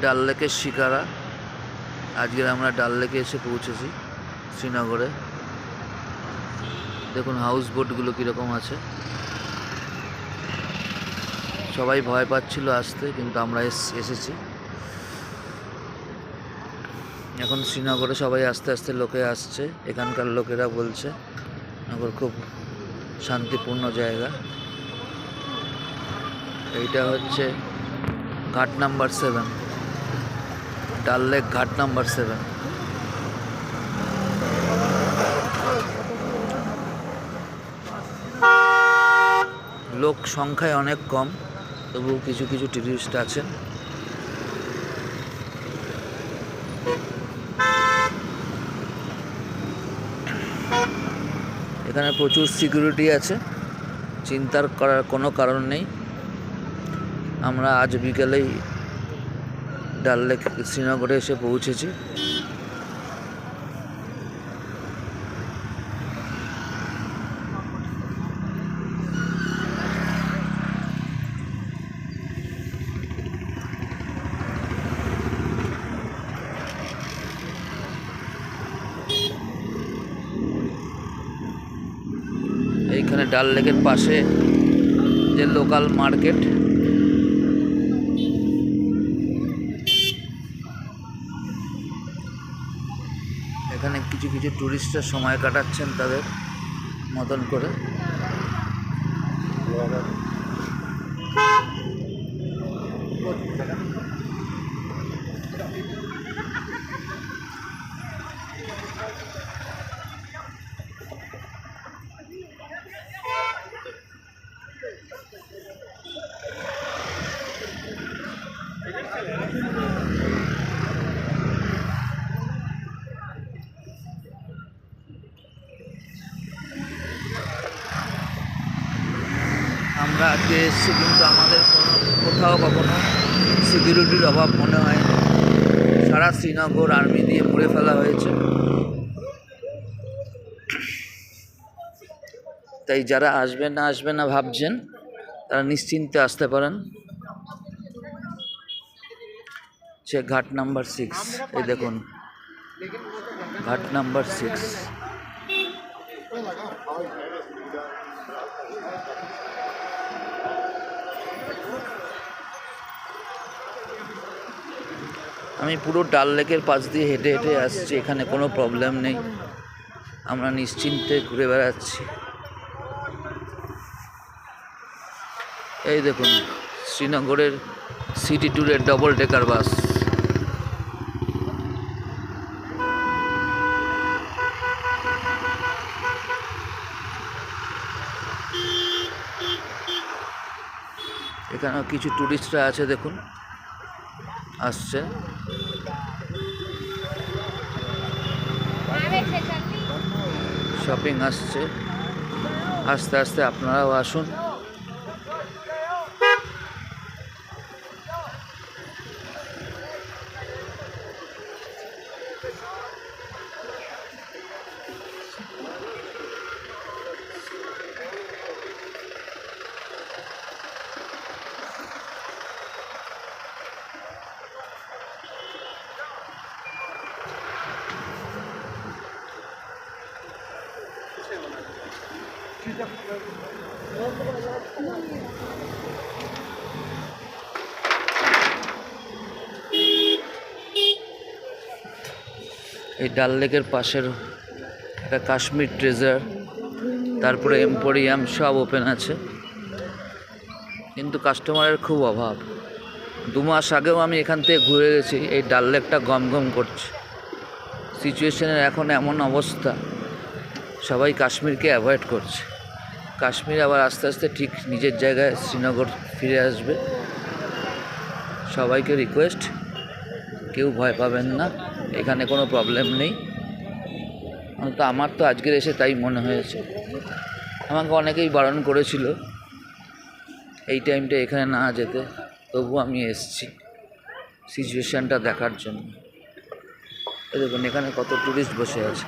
ডাল লেকের শিকারা। আজকে আমরা ডাল লেকে এসে পৌঁছেছি শ্রীনগরে। দেখুন হাউস বোটগুলো কীরকম আছে। সবাই ভয় পাচ্ছিল আসতে, কিন্তু আমরা এস- এসেছি। এখন শ্রীনগরে সবাই আস্তে আস্তে লোকে আসছে। এখানকার লোকেরা বলছে, নগর খুব শান্তিপূর্ণ জায়গা। এইটা হচ্ছে ঘাট নাম্বার সেভেন। ডাল লেক ঘাট নাম্বার সেভেন। লোক সংখ্যায় অনেক কম তবুও কিছু কিছু টুরিস্ট আছেন। এখানে প্রচুর সিকিউরিটি আছে, চিন্তার করার কোনো কারণ নেই। আমরা আজ বিকেলেই ডাল লেক শ্রীনগরে এসে পৌঁছেছি। এইখানে ডাল লেকের পাশে যে লোকাল মার্কেট কিছু কিছু টুরিস্টরা সময় কাটাচ্ছেন তাদের মতন করে। আমরা আজকে এসেছি, কিন্তু আমাদের কোনো, কোথাও কখনো সিকিউরিটির অভাব মনে হয়। সারা শ্রীনগর আর্মি দিয়ে মুড়ে ফেলা হয়েছে। তাই যারা আসবেন না আসবে না ভাবছেন, তারা নিশ্চিন্তে আসতে পারেন। সে ঘাট নাম্বার সিক্স এই দেখুন। ঘাট নাম্বার সিক্স আমি পুরো ডাল লেকের পাশ দিয়ে হেঁটে হেঁটে আসছি, এখানে কোনো প্রবলেম নেই। আমরা নিশ্চিন্তে ঘুরে বেড়াচ্ছি। এই দেখুন, শ্রীনগরের সিটি ট্যুরের ডবল ডেকার বাস এখানেও কিছু টুরিস্টরা আছে, দেখুন। আসছে। শপিং আসছে। আস্তে আস্তে আপনারাও আসুন। এই ডাল লেকের পাশের একটা কাশ্মীর ট্রেজার তারপরে এম্পোরিয়াম সব ওপেন আছে। কিন্তু কাস্টমারের খুব অভাব। দু মাস আগেও আমি এখান থেকে ঘুরে গেছি, এই ডাল লেকটা গম গম করছে। সিচুয়েশনের এখন এমন অবস্থা, সবাই কাশ্মীরকে অ্যাভয়েড করছে। কাশ্মীর আবার আস্তে আস্তে ঠিক নিজের জায়গায় শ্রীনগর ফিরে আসবে। সবাইকে রিকোয়েস্ট কেউ ভয় পাবেন না, এখানে কোনো প্রবলেম নেই। অন্তত আমার তো আজকের এসে তাই মনে হয়েছে। আমাকে অনেকেই বারণ করেছিল, এই টাইমটা এখানে না যেতে তবু আমি এসেছি সিচুয়েশানটা দেখার জন্য। এই দেখুন এখানে কত টুরিস্ট বসে আছে